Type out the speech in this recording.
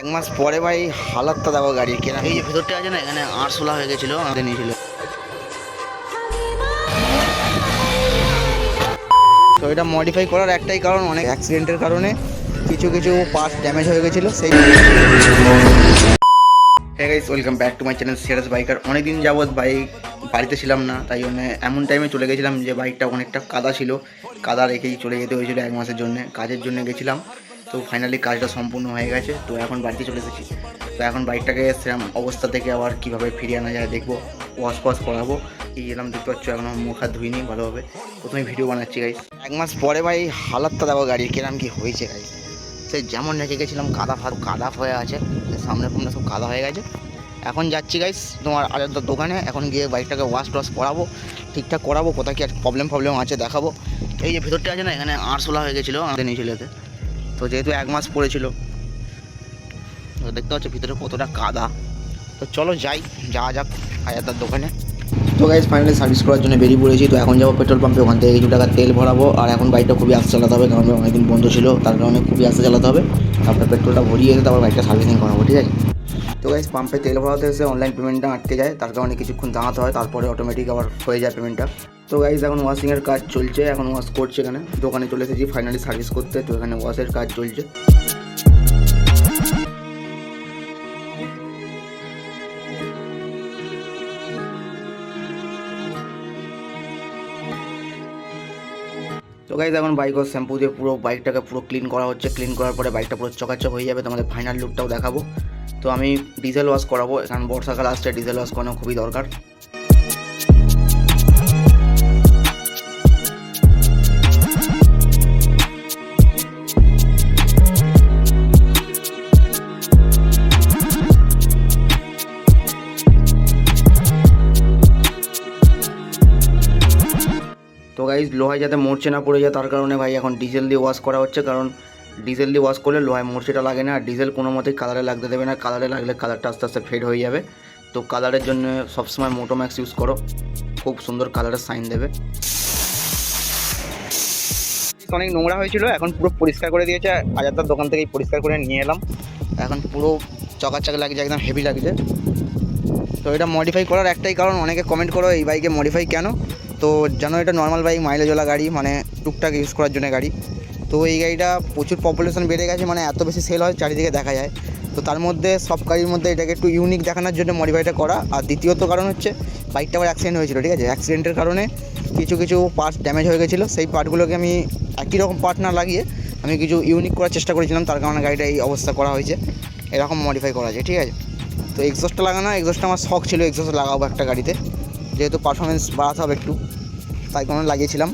এক মাস পরে ভাই হালাতটা দেখো গাড়ির কেনা। এই যে ভেতরটা আছে না এখানে আরশোলা হয়ে গেছিল আমাদের নিয়েছিল। তো এটা মডিফাই করার একটাই কারণ অনেক অ্যাক্সিডেন্টের কারণে কিছু কিছু পার্টস ড্যামেজ হয়ে গেছিল সেই হ্যাঁ guys welcome back to my channel Siraj biker অনেকদিন যাবৎ বাইক বাড়িতে ছিলাম না তাই জন্য এমন টাইমে চলে গেছিলাম যে বাইকটা অনেকটা কাদা ছিল। কাদা রেখেই চলে যেতে হয়েছিল এক মাসের জন্য কাজের জন্য গেছিলাম। তো ফাইনালি কাজটা সম্পূর্ণ হয়ে গেছে। তো এখন বাড়িতে চলে এসেছি। তো এখন বাইকটাকে সেরকম অবস্থা থেকে আবার কীভাবে ফিরিয়ে আনা যায় দেখব ওয়াশ ফোয়াশ করাবো। এই এলাম, দেখতে পাচ্ছ, এখন মুখ হাত ধুইনি ভালোভাবে। প্রথমে ভিডিও বানাচ্ছি গাইস এক মাস পরে ভাই হালাতটা দেখো গাড়ির কিরম কি হয়েছে গাইস সে যেমন রেখে গেছিলাম, কাদা ফাদ, কাদা হয়ে আছে। সামনে সামনে সব কাদা হয়ে গেছে। এখন যাচ্ছি গাইস তোমার আরেকটা দোকানে। এখন গিয়ে বাইকটাকে ওয়াশ টস করাবো, ঠিকঠাক করাবো, কোথায় কি প্রবলেম প্রবলেম আছে দেখাবো। এই যে ভেতরটা আছে না, এখানে আরশোলা হয়ে গেছিল আমাদের এতে তো যেহেতু এক মাস পড়েছিল, তো দেখতে পাচ্ছ ভিতরে কতটা কাদা। তো চলো যাই, যাওয়া যাক হাজারদার দোকানে। তো গাইজ ফাইনালি সার্ভিস করার জন্য বেরিয়ে পড়েছি। তো এখন যাব পেট্রোল পাম্পে ওখান থেকে কিছু টাকা তেল ভরাবো। আর এখন বাইকটা খুবই আস্তে চালাতে হবে। কারণ অনেকদিন বন্ধ ছিল। তার কারণে খুবই আস্তে চালাতে হবে। তারপরে পেট্রোলটা ভরিয়ে এসে তারপর বাইকটা সার্ভিসিং করাবো, ঠিক আছে? তো গাইজ পাম্পে তেল ভরাতে এসে অনলাইন পেমেন্টটা আটকে যায়। তার কারণে কিছুক্ষণ দাঁড়াতে হয়। তারপরে অটোমেটিক আবার হয়ে যায় পেমেন্টটা তো গাইজ এখন ওয়াশিংয়ের কাজ চলছে, এখন ওয়াশ করছে এখানে। দোকানে চলে এসেছি ফাইনালি সার্ভিস করতে, তো এখানে ওয়াশের কাজ চলছে। তো গাইজ এখন বাইক ও শ্যাম্পু দিয়ে পুরো বাইকটাকে পুরো ক্লিন করা হচ্ছে। ক্লিন করার পরে বাইকটা পুরো চকাচক হয়ে যাবে, তোমাদের ফাইনাল লুকটাও দেখাবো। তো আমি ডিজেল ওয়াশ করাবো, এখন বর্ষাকাল আসছে ডিজেল ওয়াশ করানো খুবই দরকার। গাইজ লোহায় যাতে মরচে না পড়ে যায় তার কারণে ভাই এখন ডিজেল দিয়ে ওয়াশ করা হচ্ছে কারণ ডিজেল দিয়ে ওয়াশ করলে লোহায় মরচেটা লাগে না আর ডিজেল কোনো মতেই কালারে লাগতে দেবে না কালারে লাগলে কালারটা আস্তে আস্তে ফেড হয়ে যাবে। তো কালারের জন্য সবসময় মোটোম্যাক্স ইউজ করো খুব সুন্দর কালারের সাইন দেবে। অনেক নোংরা হয়েছিল এখন পুরো পরিষ্কার করে দিয়েছে হাজারদার দোকান থেকেই পরিষ্কার করে নিয়ে এলাম। এখন পুরো চকাচক লাগছে একদম হেভি লাগছে। তো এটা মডিফাই করার একটাই কারণ অনেকে কমেন্ট করো এই বাইকে মডিফাই কেন? তো জানো এটা নর্মাল বাইক মাইলেজওয়ালা গাড়ি মানে টুকটাক ইউজ করার জন্য গাড়ি। তো এই গাড়িটা প্রচুর পপুলেশন বেড়ে গেছে মানে এত বেশি সেল হয়, চারিদিকে দেখা যায়। তো তার মধ্যে সব গাড়ির মধ্যে এটাকে একটু ইউনিক দেখানোর জন্য মডিফাইটা করা। আর দ্বিতীয়ত কারণ হচ্ছে বাইকটা আবার অ্যাক্সিডেন্ট হয়েছিল, ঠিক আছে? অ্যাক্সিডেন্টের কারণে কিছু কিছু পার্টস ড্যামেজ হয়ে গেছিল। সেই পার্টগুলোকে আমি একই রকম পার্ট না লাগিয়ে আমি কিছু ইউনিক করার চেষ্টা করেছিলাম। তার কারণে গাড়িটা এই অবস্থা করা হয়েছে। এরকম মডিফাই করা আছে ঠিক আছে? তো এক্সস্টটা লাগানো এক্সস্টটা আমার শখ ছিল এক্সস্ট লাগাবো একটা গাড়িতে। যেহেতু পারফরমেন্স বাড়াতে হবে একটু তাই কারণে লাগিয়েছিলাম।